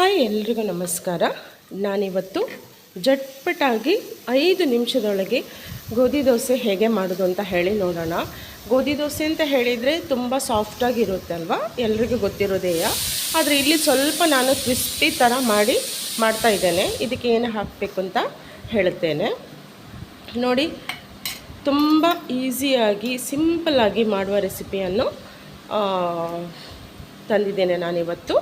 Hi ಎಲ್ರಿಗೂ ನಮಸ್ಕಾರ. ನಾನಿವತ್ತು ಜಟ್ಪಟಾಗಿ ಐದು ನಿಮಿಷದೊಳಗೆ ಗೋಧಿ ದೋಸೆ ಹೇಗೆ ಮಾಡೋದು ಅಂತ ಹೇಳಿ ನೋಡೋಣ. ಗೋಧಿ ದೋಸೆ ಅಂತ ಹೇಳಿದರೆ ತುಂಬ ಸಾಫ್ಟಾಗಿರುತ್ತೆ ಅಲ್ವಾ? ಎಲ್ರಿಗೂ ಗೊತ್ತಿರೋದೇಯ ಆದರೆ ಇಲ್ಲಿ ಸ್ವಲ್ಪ ನಾನು ಕ್ರಿಸ್ಪಿ ಥರ ಮಾಡಿ ಮಾಡ್ತಾ ಇದ್ದೇನೆ. ಇದಕ್ಕೆ ಏನು ಹಾಕಬೇಕು ಅಂತ ಹೇಳುತ್ತೇನೆ. ನೋಡಿ, ತುಂಬ ಈಸಿಯಾಗಿ ಸಿಂಪಲ್ಲಾಗಿ ಮಾಡುವ ರೆಸಿಪಿಯನ್ನು ತಂದಿದ್ದೇನೆ ನಾನಿವತ್ತು.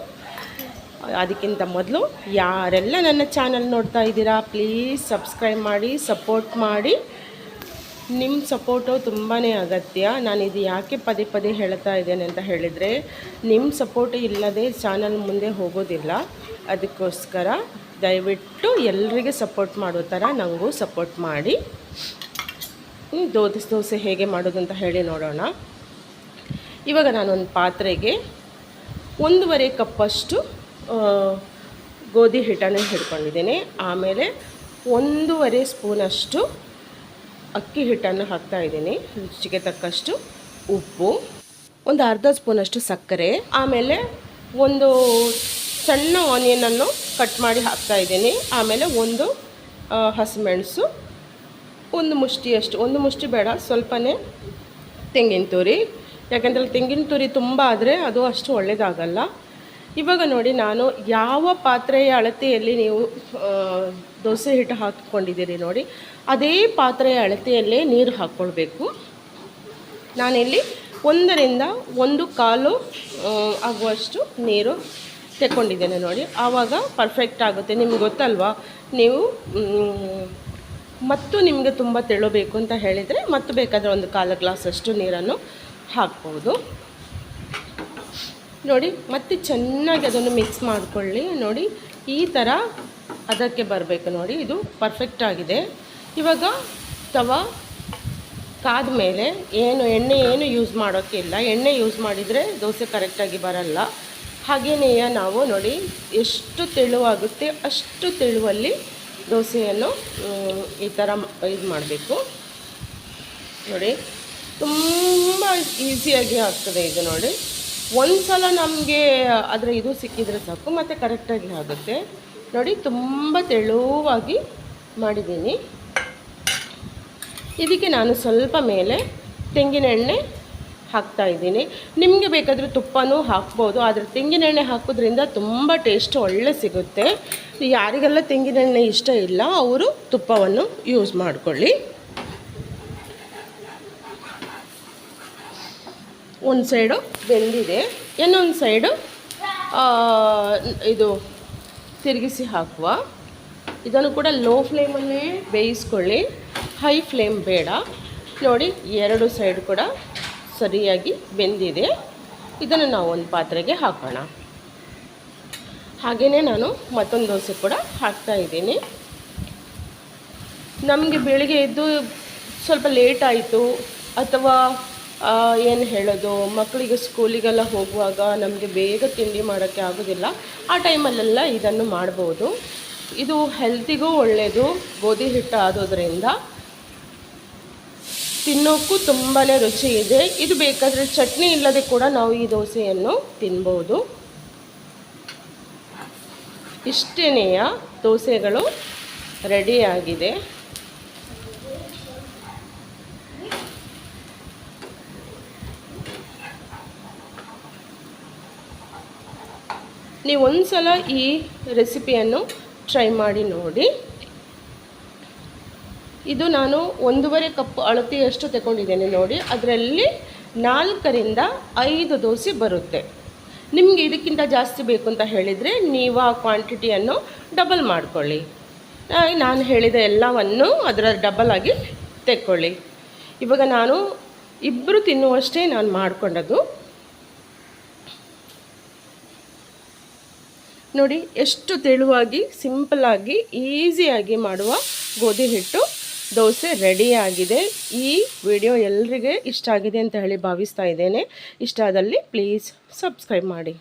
ಅದಕ್ಕಿಂತ ಮೊದಲು ಯಾರೆಲ್ಲ ನನ್ನ ಚಾನಲ್ ನೋಡ್ತಾ ಇದ್ದೀರಾ ಪ್ಲೀಸ್ ಸಬ್ಸ್ಕ್ರೈಬ್ ಮಾಡಿ ಸಪೋರ್ಟ್ ಮಾಡಿ. ನಿಮ್ಮ ಸಪೋರ್ಟು ತುಂಬಾ ಅಗತ್ಯ. ನಾನು ಇದು ಯಾಕೆ ಪದೇ ಪದೇ ಹೇಳ್ತಾ ಇದ್ದೇನೆ ಅಂತ ಹೇಳಿದರೆ ನಿಮ್ಮ ಸಪೋರ್ಟ್ ಇಲ್ಲದೆ ಚಾನಲ್ ಮುಂದೆ ಹೋಗೋದಿಲ್ಲ. ಅದಕ್ಕೋಸ್ಕರ ದಯವಿಟ್ಟು ಎಲ್ಲರಿಗೆ ಸಪೋರ್ಟ್ ಮಾಡೋ ಥರ ನನಗೂ ಸಪೋರ್ಟ್ ಮಾಡಿ. ದೋಸೆ ದೋಸೆ ಹೇಗೆ ಮಾಡೋದು ಅಂತ ಹೇಳಿ ನೋಡೋಣ. ಇವಾಗ ನಾನೊಂದು ಪಾತ್ರೆಗೆ ಒಂದೂವರೆ ಕಪ್ಪಷ್ಟು ಗೋಧಿ ಹಿಟ್ಟನ್ನು ಹಿಡ್ಕೊಂಡಿದ್ದೀನಿ. ಆಮೇಲೆ ಒಂದೂವರೆ ಸ್ಪೂನಷ್ಟು ಅಕ್ಕಿ ಹಿಟ್ಟನ್ನು ಹಾಕ್ತಾ ಇದ್ದೀನಿ. ರುಚಿಗೆ ತಕ್ಕಷ್ಟು ಉಪ್ಪು, ಒಂದು ಅರ್ಧ ಸ್ಪೂನಷ್ಟು ಸಕ್ಕರೆ, ಆಮೇಲೆ ಒಂದು ಸಣ್ಣ ಆನಿಯನನ್ನು ಕಟ್ ಮಾಡಿ ಹಾಕ್ತಾ ಇದ್ದೀನಿ. ಆಮೇಲೆ ಒಂದು ಹಸಿಮೆಣಸು, ಒಂದು ಮುಷ್ಟಿಯಷ್ಟು, ಒಂದು ಮುಷ್ಟಿ ಬೇಡ, ಸ್ವಲ್ಪನೇ ತೆಂಗಿನ ತುರಿ. ಯಾಕೆಂದರೆ ತೆಂಗಿನ ತುರಿ ತುಂಬ ಆದರೆ ಅದು ಅಷ್ಟು ಒಳ್ಳೆಯದಾಗಲ್ಲ ಇವಾಗ ನೋಡಿ ನಾನು ಯಾವ ಪಾತ್ರೆಯ ಅಳತೆಯಲ್ಲಿ ನೀವು ದೋಸೆ ಹಿಟ್ಟು ಹಾಕಿಕೊಂಡಿದ್ದೀರಿ ನೋಡಿ. ಅದೇ ಪಾತ್ರೆಯ ಅಳತೆಯಲ್ಲೇ ನೀರು ಹಾಕ್ಕೊಳ್ಬೇಕು ನಾನಿಲ್ಲಿ ಒಂದರಿಂದ ಒಂದು ಕಾಲು ಆಗುವಷ್ಟು ನೀರು ತೆಕ್ಕೊಂಡಿದ್ದೇನೆ ನೋಡಿ. ಆವಾಗ ಪರ್ಫೆಕ್ಟ್ ಆಗುತ್ತೆ. ನಿಮ್ಗೆ ಗೊತ್ತಲ್ವಾ? ನೀವು ಮತ್ತು ನಿಮಗೆ ತುಂಬ ತೆಳಬೇಕು ಅಂತ ಹೇಳಿದರೆ, ಮತ್ತು ಬೇಕಾದರೆ ಒಂದು ಕಾಲು ಗ್ಲಾಸಷ್ಟು ನೀರನ್ನು ಹಾಕ್ಬೋದು. ನೋಡಿ, ಮತ್ತೆ ಚೆನ್ನಾಗಿ ಅದನ್ನು ಮಿಕ್ಸ್ ಮಾಡಿಕೊಳ್ಳಿ. ನೋಡಿ, ಈ ಥರ ಅದಕ್ಕೆ ಬರಬೇಕು ನೋಡಿ, ಇದು ಪರ್ಫೆಕ್ಟ್ ಆಗಿದೆ. ಇವಾಗ ತವಾ ಕಾದ ಮೇಲೆ ಏನು, ಎಣ್ಣೆ ಏನು ಯೂಸ್ ಮಾಡೋಕ್ಕಿಲ್ಲ ಎಣ್ಣೆ ಯೂಸ್ ಮಾಡಿದರೆ ದೋಸೆ ಕರೆಕ್ಟಾಗಿ ಬರಲ್ಲ. ಹಾಗೆಯೇ ನಾವು ನೋಡಿ, ಎಷ್ಟು ತೆಳುವಾಗುತ್ತೆ ಅಷ್ಟು ತೆಳುವಲ್ಲಿ ದೋಸೆಯನ್ನು ಈ ಥರ ಇದು ಮಾಡಬೇಕು. ನೋಡಿ, ತುಂಬ ಈಸಿಯಾಗಿ ಆಗ್ತದೆ ಇದು ನೋಡಿ. ಒಂದು ಸಲ ನಮಗೆ ಅದರ ಇದು ಸಿಕ್ಕಿದರೆ ಸಾಕು, ಮತ್ತು ಕರೆಕ್ಟಾಗಿ ಆಗುತ್ತೆ. ನೋಡಿ, ತುಂಬ ತೆಳುವಾಗಿ ಮಾಡಿದ್ದೀನಿ. ಇದಕ್ಕೆ ನಾನು ಸ್ವಲ್ಪ ಮೇಲೆ ತೆಂಗಿನ ಎಣ್ಣೆ ಹಾಕ್ತಾ ಇದ್ದೀನಿ. ನಿಮಗೆ ಬೇಕಾದರೆ ತುಪ್ಪನೂ ಹಾಕ್ಬೋದು, ಆದರೆ ತೆಂಗಿನ ಎಣ್ಣೆ ಹಾಕೋದ್ರಿಂದ ತುಂಬ ಟೇಸ್ಟ್ ಒಳ್ಳೆ ಸಿಗುತ್ತೆ. ಯಾರಿಗೆಲ್ಲ ತೆಂಗಿನೆಣ್ಣೆ ಇಷ್ಟ ಇಲ್ಲ, ಅವರು ತುಪ್ಪವನ್ನು ಯೂಸ್ ಮಾಡಿಕೊಳ್ಳಿ. ಒಂದು ಸೈಡು ಬೆಂದಿದೆ, ಇನ್ನೊಂದು ಸೈಡು ಇದು ತಿರುಗಿಸಿ ಹಾಕುವ. ಇದನ್ನು ಕೂಡ ಲೋ ಫ್ಲೇಮಲ್ಲೇ ಬೇಯಿಸ್ಕೊಳ್ಳಿ. ಹೈ ಫ್ಲೇಮ್ ಬೇಡ. ನೋಡಿ, ಎರಡು ಸೈಡ್ ಕೂಡ ಸರಿಯಾಗಿ ಬೆಂದಿದೆ. ಇದನ್ನು ನಾವು ಒಂದು ಪಾತ್ರೆಗೆ ಹಾಕೋಣ. ಹಾಗೆಯೇ ನಾನು ಮತ್ತೊಂದು ದೋಸೆ ಕೂಡ ಹಾಕ್ತಾ ಇದ್ದೀನಿ. ನಮಗೆ ಬೆಳಿಗ್ಗೆ ಎದ್ದು ಸ್ವಲ್ಪ ಲೇಟ್ ಆಯಿತು, ಅಥವಾ ಏನು ಹೇಳೋದು? ಮಕ್ಕಳಿಗೆ ಸ್ಕೂಲಿಗೆಲ್ಲ ಹೋಗುವಾಗ ನಮಗೆ ಬೇಗ ತಿಂಡಿ ಮಾಡೋಕ್ಕೆ ಆಗೋದಿಲ್ಲ. ಆ ಟೈಮಲ್ಲೆಲ್ಲ ಇದನ್ನು ಮಾಡ್ಬೋದು. ಇದು ಹೆಲ್ತಿಗೂ ಒಳ್ಳೆಯದು ಗೋಧಿ ಹಿಟ್ಟು ಆದೋದ್ರಿಂದ. ತಿನ್ನೋಕ್ಕೂ ತುಂಬಾ ರುಚಿ ಇದೆ. ಇದು ಬೇಕಾದರೆ ಚಟ್ನಿ ಇಲ್ಲದೆ ಕೂಡ ನಾವು ಈ ದೋಸೆಯನ್ನು ತಿನ್ಬೋದು. ಇಷ್ಟೇನೆಯ? ದೋಸೆಗಳು ರೆಡಿಯಾಗಿದೆ. ನೀವು ಒಂದು ಸಲ ಈ ರೆಸಿಪಿಯನ್ನು ಟ್ರೈ ಮಾಡಿ ನೋಡಿ. ಇದು ನಾನು ಒಂದೂವರೆ ಕಪ್ ಅಳತೆಯಷ್ಟು ತಗೊಂಡಿದ್ದೇನೆ ನೋಡಿ. ಅದರಲ್ಲಿ ನಾಲ್ಕರಿಂದ ಐದು ದೋಸೆ ಬರುತ್ತೆ. ನಿಮಗೆ ಇದಕ್ಕಿಂತ ಜಾಸ್ತಿ ಬೇಕು ಅಂತ ಹೇಳಿದರೆ ನೀವು ಆ ಕ್ವಾಂಟಿಟಿಯನ್ನು ಡಬಲ್ ಮಾಡಿಕೊಳ್ಳಿ. ನಾನು ಹೇಳಿದ ಎಲ್ಲವನ್ನು ಅದರ ಡಬಲ್ ಆಗಿ ತೆಕ್ಕೊಳ್ಳಿ. ಇವಾಗ ನಾನು ಇಬ್ಬರು ತಿನ್ನುವಷ್ಟೇ ನಾನು ಮಾಡಿಕೊಂಡದ್ದು. ನೋಡಿ, ಎಷ್ಟು ತೆಳುವಾಗಿ ಸಿಂಪಲಾಗಿ ಈಸಿಯಾಗಿ ಮಾಡುವ ಗೋಧಿ ಹಿಟ್ಟು ದೋಸೆ ರೆಡಿಯಾಗಿದೆ ಈ ವಿಡಿಯೋ ಎಲ್ರಿಗೆ ಇಷ್ಟ ಆಗಿದೆ ಅಂತ ಹೇಳಿ ಭಾವಿಸ್ತಾ ಇದ್ದೇನೆ. ಇಷ್ಟ ಆದಲ್ಲಿ ಪ್ಲೀಸ್ ಸಬ್ಸ್ಕ್ರೈಬ್ ಮಾಡಿ.